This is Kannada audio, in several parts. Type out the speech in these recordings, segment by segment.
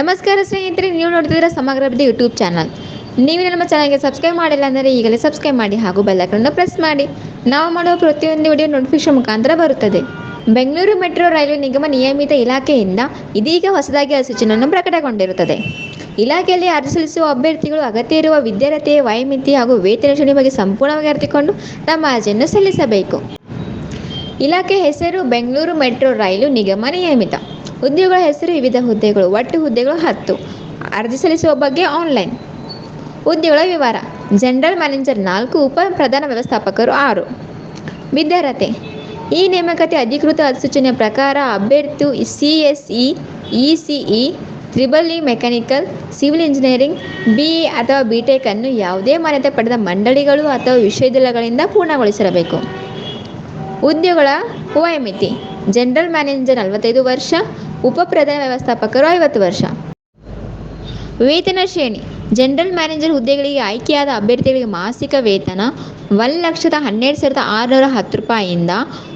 ನಮಸ್ಕಾರ ಸ್ನೇಹಿತರೆ, ನೀವು ನೋಡ್ತಿದ್ದೀರಾ ಸಮಗ್ರ ಅಭಿವೃದ್ಧಿ ಯೂಟ್ಯೂಬ್ ಚಾನಲ್. ನೀವು ನಮ್ಮ ಚಾನಲ್ಗೆ ಸಬ್ಸ್ಕ್ರೈಬ್ ಮಾಡಿಲ್ಲ ಅಂದರೆ ಈಗಲೇ ಸಬ್ಸ್ಕ್ರೈಬ್ ಮಾಡಿ ಹಾಗೂ ಬೆಲ್ಲಕನ್ನು ಪ್ರೆಸ್ ಮಾಡಿ. ನಾವು ಮಾಡುವ ಪ್ರತಿಯೊಂದು ವಿಡಿಯೋ ನೋಟಿಫಿಕೇಶನ್ ಮುಖಾಂತರ ಬರುತ್ತದೆ. ಬೆಂಗಳೂರು ಮೆಟ್ರೋ ರೈಲ್ವೆ ನಿಗಮ ನಿಯಮಿತ ಇಲಾಖೆಯಿಂದ ಇದೀಗ ಹೊಸದಾಗಿ ಅಧಿಸೂಚನೆಯನ್ನು ಪ್ರಕಟಗೊಂಡಿರುತ್ತದೆ. ಇಲಾಖೆಯಲ್ಲಿ ಅರ್ಜಿ ಸಲ್ಲಿಸುವ ಅಭ್ಯರ್ಥಿಗಳು ಅಗತ್ಯ ಇರುವ ವಿದ್ಯಾರ್ಥಿ ವಯಮಿತಿ ಹಾಗೂ ವೇತನ ಶ್ರೇಣಿ ಬಗ್ಗೆ ಸಂಪೂರ್ಣವಾಗಿ ಅರಿತುಕೊಂಡು ತಮ್ಮ ಅರ್ಜಿಯನ್ನು ಸಲ್ಲಿಸಬೇಕು. ಇಲಾಖೆ ಹೆಸರು ಬೆಂಗಳೂರು ಮೆಟ್ರೋ ರೈಲು ನಿಗಮ ನಿಯಮಿತ. ಉದ್ಯೋಗಗಳ ಹೆಸರು, ವಿವಿಧ ಹುದ್ದೆಗಳು, ಒಟ್ಟು ಹುದ್ದೆಗಳು ಹತ್ತು. ಅರ್ಜಿ ಸಲ್ಲಿಸುವ ಬಗ್ಗೆ ಆನ್ಲೈನ್. ಹುದ್ದೆಗಳ ವಿವರ. ಜನರಲ್ ಮ್ಯಾನೇಜರ್ ನಾಲ್ಕು, ಉಪ ಪ್ರಧಾನ ವ್ಯವಸ್ಥಾಪಕರು ಆರು. ವಿದ್ಯಾರ್ಹತೆ. ಈ ನೇಮಕಾತಿ ಅಧಿಕೃತ ಅಧಿಸೂಚನೆಯ ಪ್ರಕಾರ ಅಭ್ಯರ್ಥಿ C S E E C triple E mechanical, civil engineering, B E ಅಥವಾ ಬಿ ಟೆಕ್ ಅನ್ನು ಯಾವುದೇ ಮಾನ್ಯತೆ ಪಡೆದ ಮಂಡಳಿಗಳು ಅಥವಾ ವಿಶ್ವವಿದ್ಯಾಲಯಗಳಿಂದ ಪೂರ್ಣಗೊಳಿಸಿರಬೇಕು. ಉದ್ಯೋಗಗಳ ವಯೋಮಿತಿ ಜನರಲ್ ಮ್ಯಾನೇಜರ್ ನಲವತ್ತೈದು ವರ್ಷ, ಉಪ ಪ್ರಧಾನ ವ್ಯವಸ್ಥಾಪಕರು ಐವತ್ತು ವರ್ಷ. ವೇತನ ಶ್ರೇಣಿ. ಜನರಲ್ ಮ್ಯಾನೇಜರ್ ಹುದ್ದೆಗಳಿಗೆ ಆಯ್ಕೆಯಾದ ಅಭ್ಯರ್ಥಿಗಳಿಗೆ ಮಾಸಿಕ ವೇತನ ಒಂದು ಲಕ್ಷದ ಹನ್ನೆರಡು ಸಾವಿರದ ಆರುನೂರ ಹತ್ತು ರೂಪಾಯಿಯಿಂದ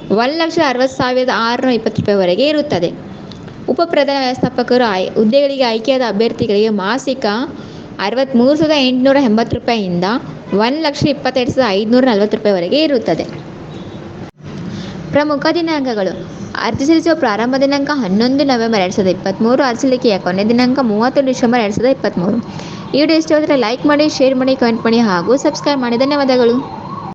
ಒಂದು ಲಕ್ಷದ ಅರವತ್ತು ಸಾವಿರದ ಆರುನೂರ ಇಪ್ಪತ್ತು ರೂಪಾಯಿವರೆಗೆ ಇರುತ್ತದೆ. ಉಪ ಪ್ರಧಾನ ವ್ಯವಸ್ಥಾಪಕರು ಆಯ್, ಹುದ್ದೆಗಳಿಗೆ ಆಯ್ಕೆಯಾದ ಅಭ್ಯರ್ಥಿಗಳಿಗೆ ಮಾಸಿಕ ಅರವತ್ತ್ಮೂರು ಸಾವಿರದ ಎಂಟುನೂರ ಎಂಬತ್ತು ರೂಪಾಯಿಯಿಂದ ಒಂದು ಲಕ್ಷ ಇಪ್ಪತ್ತೆರಡು ಸಾವಿರದ ಐದುನೂರ ನಲವತ್ತು ರೂಪಾಯಿವರೆಗೆ ಇರುತ್ತದೆ. ಪ್ರಮುಖ ದಿನಾಂಕಗಳು. ಅರ್ಜಿ ಸಲ್ಲಿಸುವ ಪ್ರಾರಂಭ ದಿನಾಂಕ ಹನ್ನೊಂದು ನವೆಂಬರ್ ಎರಡು ಸಾವಿರದ ಇಪ್ಪತ್ತ್ಮೂರು ಅರ್ಜಿ ಸಲ್ಲಿಕೆಯ ಕೊನೆ ದಿನಾಂಕ ಮೂವತ್ತು ಡಿಸೆಂಬರ್ ಎರಡು ಸಾವಿರದ ಇಪ್ಪತ್ತ್ಮೂರು ಈ ವಿಡಿಯೋ ಇಷ್ಟವಾದರೆ ಲೈಕ್ ಮಾಡಿ, ಶೇರ್ ಮಾಡಿ, ಕಮೆಂಟ್ ಮಾಡಿ ಹಾಗೂ ಸಬ್ಸ್ಕ್ರೈಬ್ ಮಾಡಿ. ಧನ್ಯವಾದಗಳು.